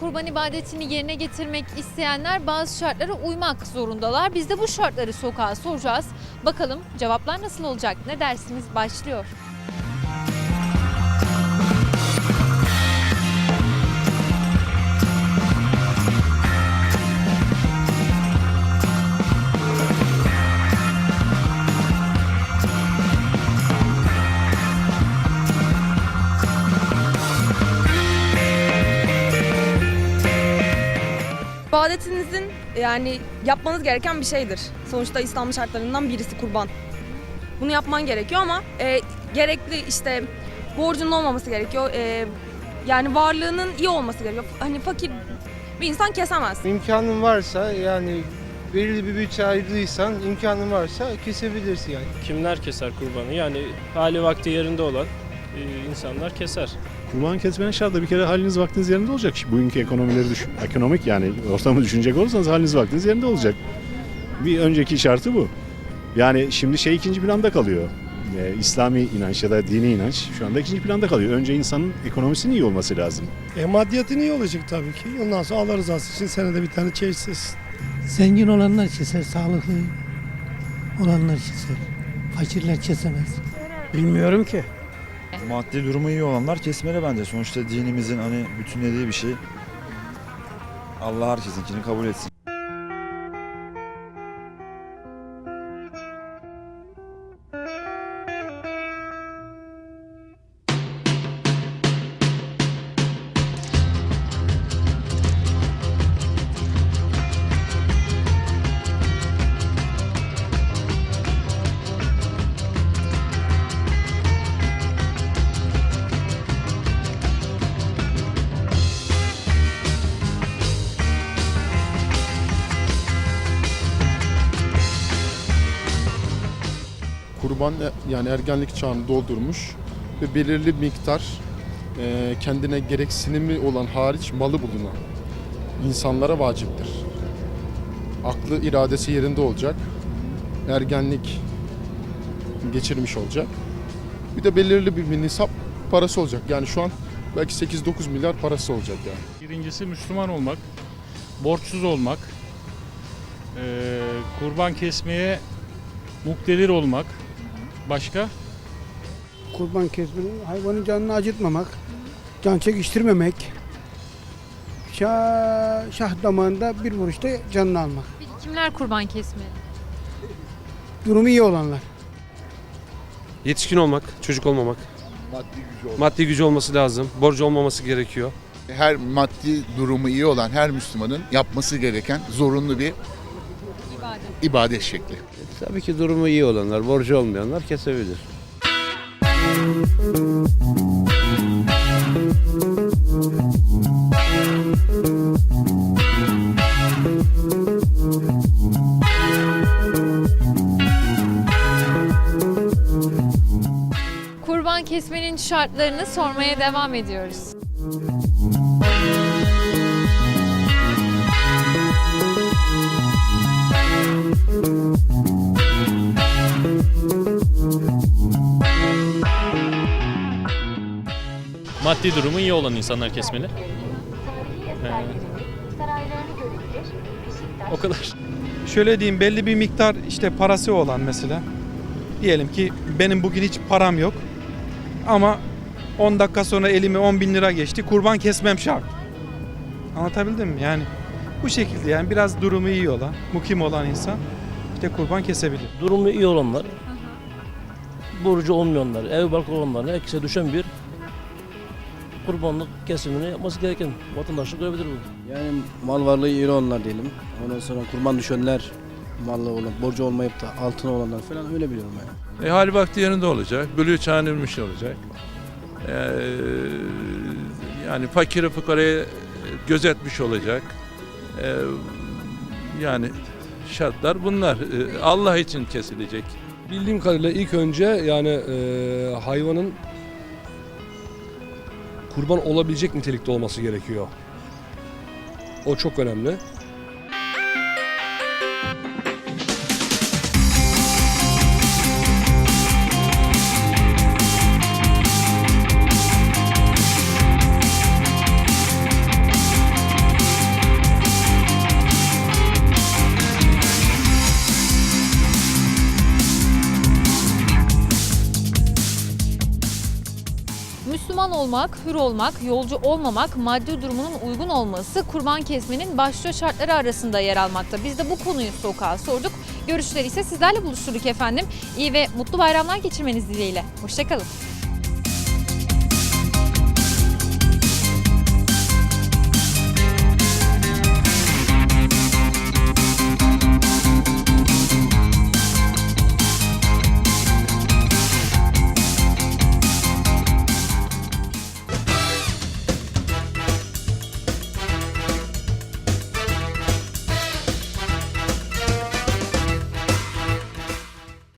Kurban ibadetini yerine getirmek isteyenler bazı şartlara uymak zorundalar. Biz de bu şartları sokağa soracağız. Bakalım cevaplar nasıl olacak? Ne dersiniz? Başlıyor. İbadetinizin yani yapmanız gereken bir şeydir. Sonuçta İslam şartlarından birisi kurban. Bunu yapman gerekiyor ama e, gerekli işte borcunun olmaması gerekiyor. E, yani varlığının iyi olması gerekiyor. Hani fakir bir insan kesemez. İmkanın varsa yani belirli bir bütçe ayırdıysan imkanın varsa kesebilirsin yani. Kimler keser kurbanı? Yani hali vakti yerinde olan e, insanlar keser. Kurban kesmenin şartı bir kere haliniz vaktiniz yerinde olacak. Bugünkü ekonomileri düşün, ekonomik yani ortamı düşünecek olursanız haliniz vaktiniz yerinde olacak. Bir önceki şartı bu. Yani şimdi şey ikinci planda kalıyor. Ee, İslami inanç ya da dini inanç şu anda ikinci planda kalıyor. Önce insanın ekonomisinin iyi olması lazım. E, maddiyatın iyi olacak tabii ki. Ondan sonra Allah rızası için senede bir tane çeşitsiz. Zengin olanlar keser, sağlıklı olanlar keser. Fakirler kesemez. Bilmiyorum ki. Maddi durumu iyi olanlar kesmeli bence. Sonuçta dinimizin hani bütünlediği bir şey. Allah herkesinkini kabul etsin. Kurban e, yani ergenlik çağını doldurmuş ve belirli miktar e, kendine gereksinimi olan hariç malı bulunan insanlara vaciptir. Aklı iradesi yerinde olacak. Ergenlik geçirmiş olacak. Bir de belirli bir nisap parası olacak. Yani şu an belki 8-9 milyar parası olacak yani. Birincisi Müslüman olmak, borçsuz olmak, eee, kurban kesmeye muktedir olmak. Başka? Kurban kesmenin hayvanın canını acıtmamak, can çekiştirmemek, şah, şah damağında bir vuruşta canını almak. Peki kimler kurban kesmeli? Durumu iyi olanlar. Yetişkin olmak, çocuk olmamak. Maddi gücü olması lazım. Borcu olmaması gerekiyor. her maddi durumu iyi olan her Müslümanın yapması gereken zorunlu bir İbadet. ibadet şekli. Tabii ki durumu iyi olanlar, borcu olmayanlar kesebilir. Kurban kesmenin şartlarını sormaya devam ediyoruz. Maddi durumu iyi olan insanlar kesmeli. Ee, o kadar. Şöyle diyeyim belli bir miktar işte parası olan mesela. Diyelim ki benim bugün hiç param yok. Ama 10 dakika sonra elime 10 bin lira geçti. Kurban kesmem şart. Anlatabildim mi? Yani bu şekilde yani biraz durumu iyi olan, mukim olan insan işte kurban kesebilir. Durumu iyi olanlar, borcu olmayanlar, ev barkı olanlar, herkese düşen bir kurbanlık kesimini yapması gereken vatandaşlık görebilir bu. Yani mal varlığı iyi olanlar diyelim. Ondan sonra kurban düşenler, mallı olan, borcu olmayıp da altına olanlar falan öyle biliyorum yani. E, hali vakti yerinde olacak, bülü çağınılmış olacak. Ee, yani fakiri fukarayı gözetmiş olacak. Ee, yani şartlar bunlar. Ee, Allah için kesilecek. Bildiğim kadarıyla ilk önce yani hayvanın kurban olabilecek nitelikte olması gerekiyor. O çok önemli. Müslüman olmak, hür olmak, yolcu olmamak, maddi durumunun uygun olması kurban kesmenin başlıca şartları arasında yer almakta. Biz de bu konuyu sokağa sorduk. Görüşleri ise sizlerle buluşturduk efendim. İyi ve mutlu bayramlar geçirmeniz dileğiyle. Hoşçakalın.